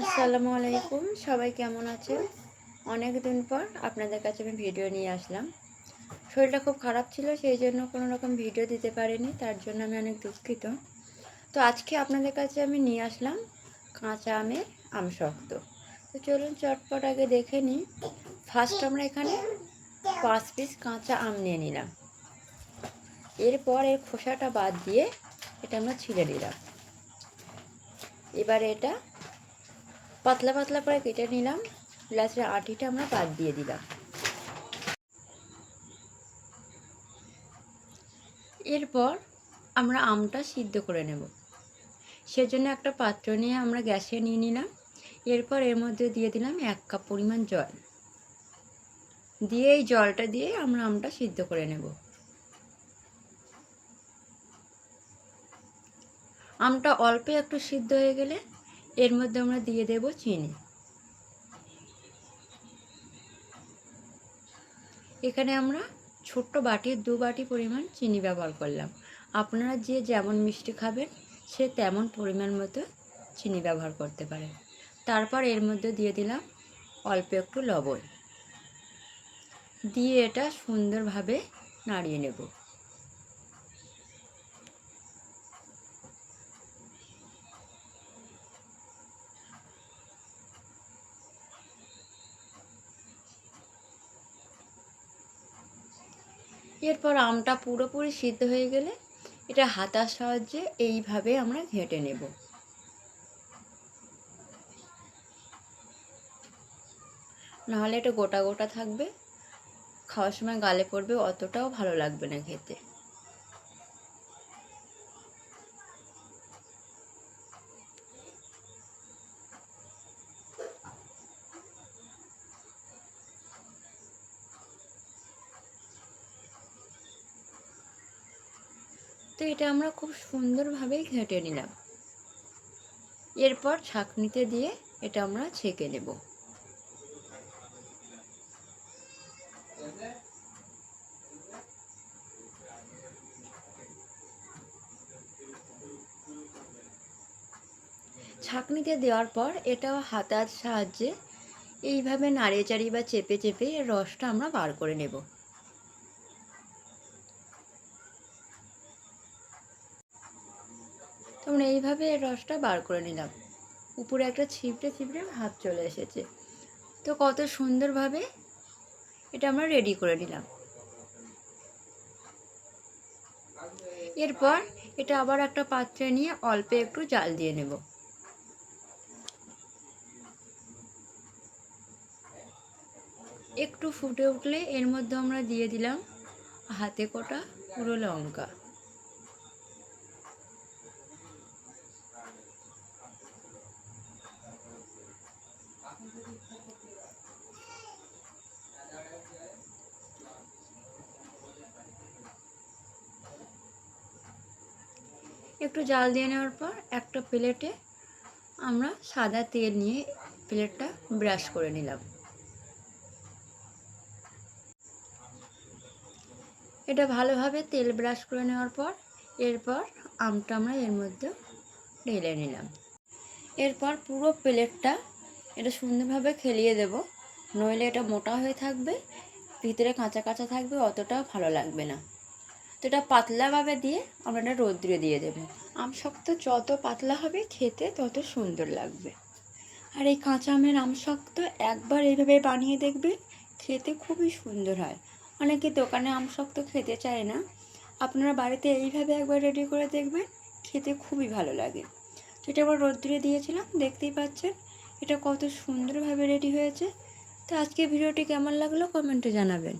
আসসালামু আলাইকুম। সবাই কেমন আছেন? অনেক দিন পর আপনাদের কাছে আমি ভিডিও নিয়ে আসলাম। শরীরটা খুব খারাপ ছিল, সেই জন্য কোনো রকম ভিডিও দিতে পারিনি, তার জন্য আমি অনেক দুঃখিত। তো আজকে আপনাদের কাছে আমি নিয়ে আসলাম কাঁচা আমের আমশক্ত তো চলুন চটপট আগে দেখে নিই। ফার্স্ট আমরা এখানে পাঁচ পিস কাঁচা আম নিয়ে নিলাম। এরপর এর খোসাটা বাদ দিয়ে এটা আমরা ছিলে নিলাম। এবার এটা পাতলা পাতলা করে কেটে নিলাম। গ্লাসের আটিটা আমরা বাদ দিয়ে দিলাম। এরপর আমরা আমটা সিদ্ধ করে নেব। সেজন্য একটা পাত্র নিয়ে আমরা গ্যাসে নিয়ে নিলাম। এরপর এর মধ্যে দিয়ে দিলাম এক কাপ পরিমাণ জল। দিয়ে এই জলটা দিয়ে আমরা আমটা সিদ্ধ করে নেব। আমটা অল্প একটু সিদ্ধ হয়ে গেলে এর মধ্যে আমরা দিয়ে দেব চিনি। এখানে আমরা ছোট্ট বাটির দু বাটি পরিমাণ চিনি ব্যবহার করলাম। আপনারা যে যেমন মিষ্টি খাবেন, সে তেমন পরিমাণ মতো চিনি ব্যবহার করতে পারেন। তারপর এর মধ্যে দিয়ে দিলাম অল্প একটু লবণ। দিয়ে এটা সুন্দরভাবে নাড়িয়ে নেব। এরপর আমটা পুরোপুরি সিদ্ধ হয়ে গেলে এটা হাতার সাহায্যে এইভাবে আমরা ঘেঁটে নেব। নাহলে এটা গোটা গোটা থাকবে, খাওয়ার সময় গালে পড়বে, অতটাও ভালো লাগবে না খেতে। তো এটা আমরা খুব সুন্দরভাবেই ঘেঁটে নিলাম। এরপর ছাঁকনিতে দিয়ে এটা আমরা ছেঁকে নেব। ছাঁকনিতে দেওয়ার পর এটাও হাতার সাহায্যে এইভাবে নাড়িয়ে চাড়িয়ে বা চেপে চেপে এর রসটা আমরা বার করে নেব। তোমরা এইভাবে রসটা বার করে নিলাম। উপরে একটা ছিপড়ে ছিপড়ে ভাব চলে এসেছে। তো কত সুন্দরভাবে এটা আমরা রেডি করে নিলাম। এরপর এটা আবার একটা পাত্রে নিয়ে অল্প একটু জাল দিয়ে নেব। একটু ফুটে উঠলে এর মধ্যে আমরা দিয়ে দিলাম হাতে কোটা পুরো লঙ্কা। একটু জাল দিয়ে নেওয়ার পর একটা প্লেটে আমরা সাদা তেল নিয়ে প্লেটটা ব্রাশ করে নিলাম। এটা ভালোভাবে তেল ব্রাশ করে নেওয়ার পর, এরপর আমটা আমরা এর মধ্যে ঢেলে নিলাম। এরপর পুরো প্লেটটা এটা সুন্দরভাবে খেলিয়ে দেব, নইলে এটা মোটা হয়ে থাকবে, ভিতরে কাঁচা কাঁচা থাকবে, অতটাও ভালো লাগবে না। তো এটা পাতলাভাবে দিয়ে আমরা এটা রোদ্রে দিয়ে দেবো। আম শক্ত যত পাতলা হবে খেতে তত সুন্দর লাগবে। আর এই কাঁচা আমের আম শক্ত একবার এইভাবে বানিয়ে দেখবেন খেতে খুবই সুন্দর হয়। অনেকে দোকানে আম শক্ত খেতে চায় না। আপনারা বাড়িতে এইভাবে একবার রেডি করে দেখবেন, খেতে খুবই ভালো লাগে। এটা আবার রোদ্রে দিয়েছিলাম, দেখতেই পাচ্ছেন, এটা কত সুন্দরভাবে রেডি হয়েছে। তো আজকে ভিডিওটি কেমন লাগল কমেন্টে জানাবেন।